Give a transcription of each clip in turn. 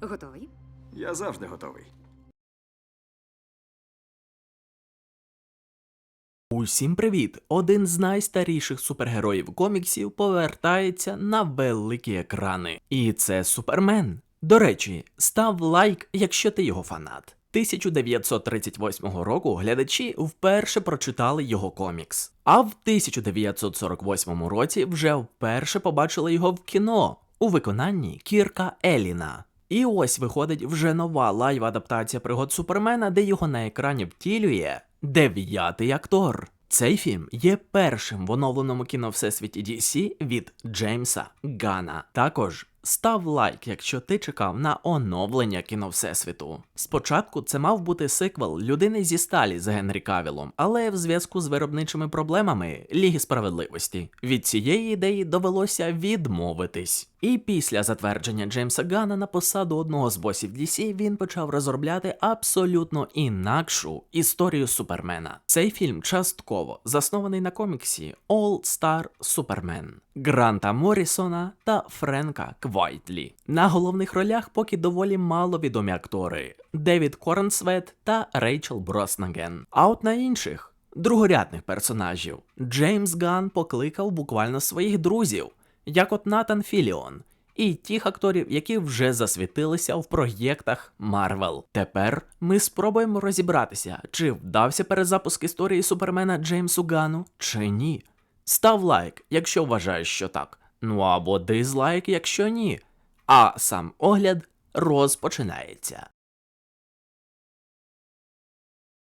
Готовий? Я завжди готовий. Усім привіт! Один з найстаріших супергероїв коміксів повертається на великі екрани. І це Супермен. До речі, став лайк, якщо ти його фанат. 1938 року глядачі вперше прочитали його комікс, а в 1948 році вже вперше побачили його в кіно у виконанні Кірка Еліна. І ось виходить вже нова лайв-адаптація пригод Супермена, де його на екрані втілює дев'ятий актор. Цей фільм є першим в оновленому кіно всесвіті DC від Джеймса Гана. Також став лайк, якщо ти чекав на оновлення кіно всесвіту. Спочатку це мав бути сиквел людини зі сталі з Генрі Кавілом, але в зв'язку з виробничими проблемами Ліги справедливості від цієї ідеї довелося відмовитись. І після затвердження Джеймса Гана на посаду одного з босів DC він почав розробляти абсолютно інакшу історію Супермена. Цей фільм частково заснований на коміксі All Star Superman Гранта Моррісона та Френка Квайтлі. На головних ролях поки доволі мало відомі актори Девід Корнсвет та Рейчел Броснаген. А от на інших другорядних персонажів Джеймс Ган покликав буквально своїх друзів як от Натан Філіон, і тих акторів, які вже засвітилися в проєктах Марвел. Тепер ми спробуємо розібратися, чи вдався перезапуск історії Супермена Джеймсу Гану, чи ні. Став лайк, якщо вважаєш, що так. Ну або дизлайк, якщо ні. А сам огляд розпочинається.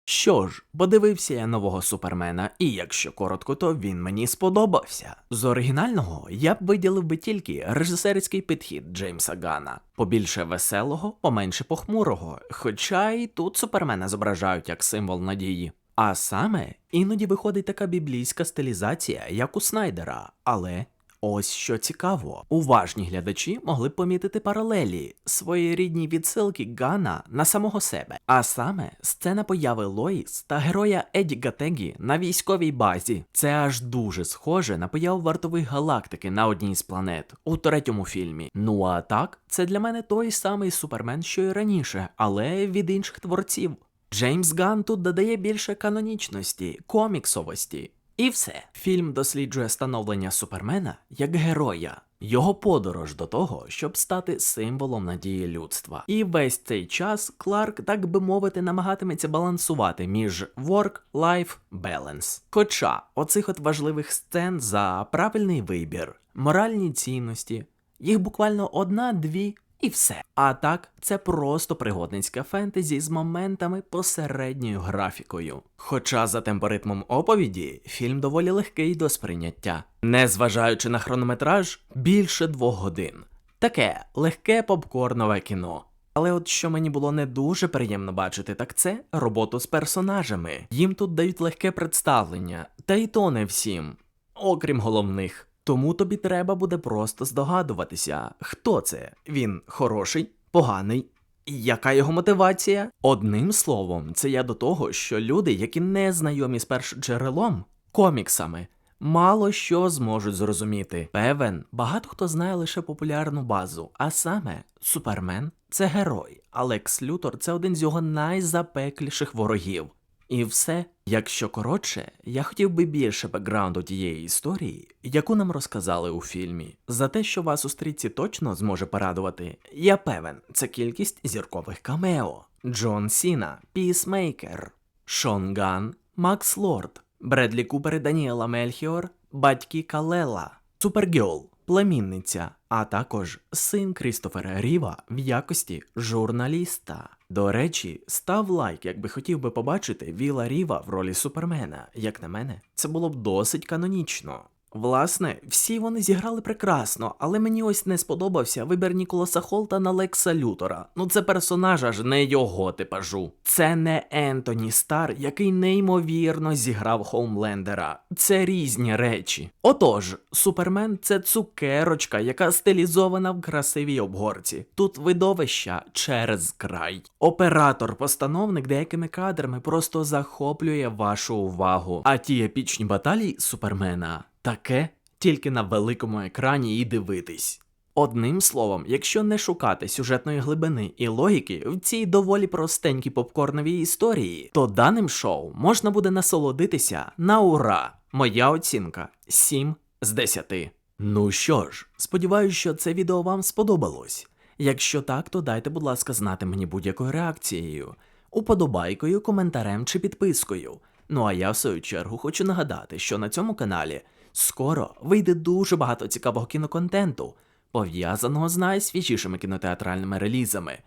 Що ж, подивився я нового супермена, і якщо коротко, то він мені сподобався. З оригінального я б виділив би тільки режисерський підхід Джеймса Гана. Побільше веселого, поменше похмурого, хоча і тут супермена зображають як символ надії. А саме іноді виходить така біблійська стилізація, як у Снайдера, але Ось що цікаво, уважні глядачі могли б помітити паралелі своєрідні відсилки Гана на самого себе, а саме сцена появи Лоїс та героя Еді Гатегі на військовій базі. Це аж дуже схоже на появу вартових галактики на одній з планет у третьому фільмі. Ну а так, це для мене той самий супермен, що й раніше, але від інших творців. Джеймс Ган тут додає більше канонічності, коміксовості. І все. Фільм досліджує становлення Супермена як героя, його подорож до того, щоб стати символом надії людства. І весь цей час Кларк, так би мовити, намагатиметься балансувати між work-life balance. Хоча оцих от важливих сцен за правильний вибір, моральні цінності, їх буквально одна-дві і все. А так, це просто пригодницьке фентезі з моментами посередньою графікою. Хоча за темпоритмом оповіді фільм доволі легкий до сприйняття, незважаючи на хронометраж більше двох годин. Таке легке попкорнове кіно. Але от що мені було не дуже приємно бачити, так це роботу з персонажами. Їм тут дають легке представлення, та й то не всім, окрім головних. Тому тобі треба буде просто здогадуватися, хто це. Він хороший, поганий. Яка його мотивація? Одним словом, це я до того, що люди, які не знайомі з першоджерелом, коміксами, мало що зможуть зрозуміти. Певен, багато хто знає лише популярну базу, а саме Супермен це герой, а Лекс Лютор це один з його найзапекліших ворогів. І все, якщо коротше, я хотів би більше бекграунду тієї історії, яку нам розказали у фільмі. За те, що вас у стрічці точно зможе порадувати, я певен, це кількість зіркових камео: Джон Сіна, Пісмейкер, Шон Ган, Макс Лорд, Бредлі Купер і Даніела Мельхіор, батьки Калела, Супергьол, племінниця, а також син Крістофера Ріва в якості журналіста. До речі, став лайк, якби хотів би побачити Віла Ріва в ролі Супермена. Як на мене, це було б досить канонічно. Власне, всі вони зіграли прекрасно, але мені ось не сподобався вибір Ніколаса Холта на Лекса Лютора. Ну це персонаж аж не його типажу. Це не Ентоні Стар, який неймовірно зіграв Хоумлендера. Це різні речі. Отож, Супермен це цукерочка, яка стилізована в красивій обгорці. Тут видовища через край. Оператор-постановник деякими кадрами просто захоплює вашу увагу. А ті епічні баталії Супермена таке тільки на великому екрані і дивитись. Одним словом, якщо не шукати сюжетної глибини і логіки в цій доволі простенькій попкорновій історії, то даним шоу можна буде насолодитися на ура. Моя оцінка 7 з 10. Ну що ж, сподіваюся, що це відео вам сподобалось. Якщо так, то дайте, будь ласка, знати мені будь-якою реакцією, уподобайкою, коментарем чи підпискою. Ну а я в свою чергу хочу нагадати, що на цьому каналі скоро вийде дуже багато цікавого кіноконтенту, пов'язаного з найсвіжішими кінотеатральними релізами.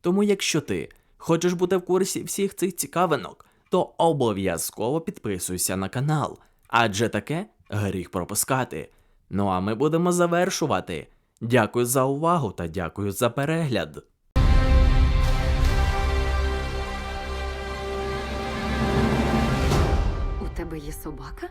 Тому, якщо ти хочеш бути в курсі всіх цих цікавинок, то обов'язково підписуйся на канал, адже таке гріх пропускати. Ну а ми будемо завершувати. Дякую за увагу та дякую за перегляд. У тебе є собака?